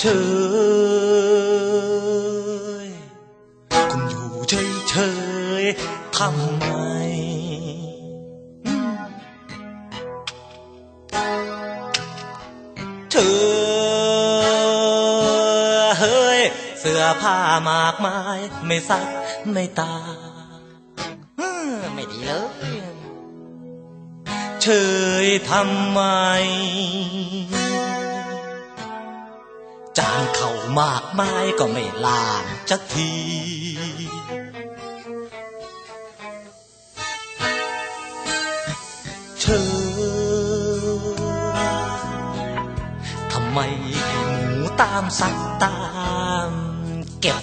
เฉยคุณอยู่เฉยเฉยทำไม เธอเฮ้ย เสื้อผ้ามากมาย ไม่ซักไม่ตากไม่ดีเลย เฉยทำไม จานเข่ามากมายก็ไม่ลางจักทีเชยทำไมให้หมูตามสักตามเก็บ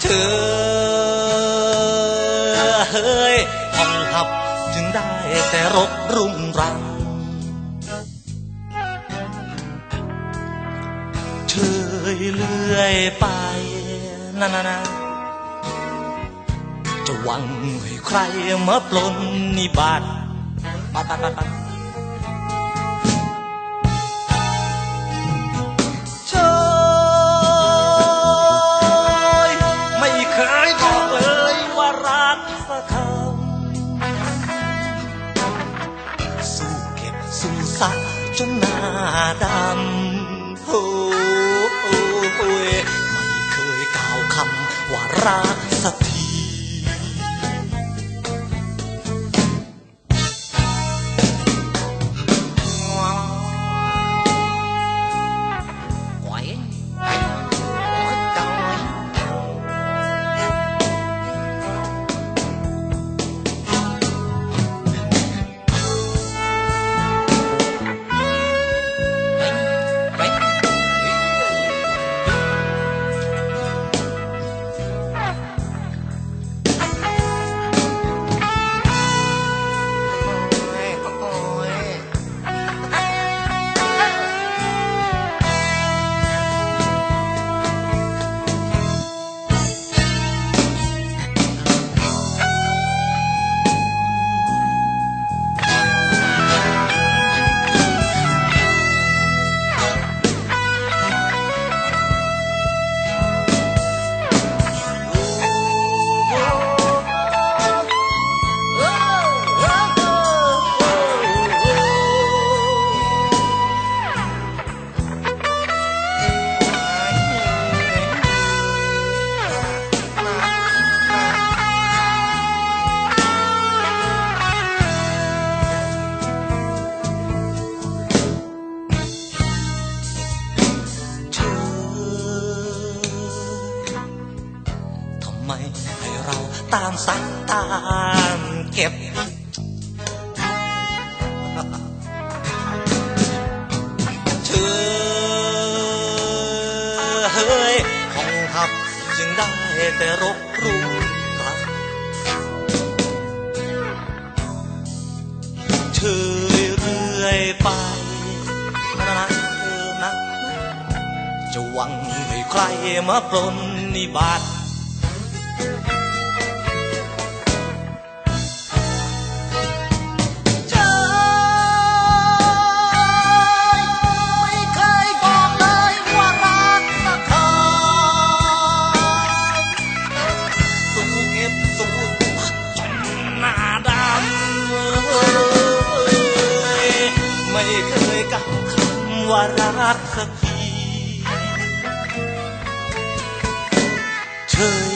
เธอเฮ้ยห้องหับจึงได้แต่รกรุงรัง เลื่อยไปนานานาจะหวังให้ใครมาปลนนิบาตปัดปัดปัดปัดเฉยไม่เคยบอกเลยว่ารักสักคำสู้เก็บสู้ซักจนหน้าดำำว่ารักสักที ตามสักตามเก็บ เธอเฮ้ยห้องหับจึงได้แต่รกรุงรังเฉยเรื่อยไปนะนะเธอนะจะหวังให้ใครมาปลนนิบาต ว่ารักสักทีเธอ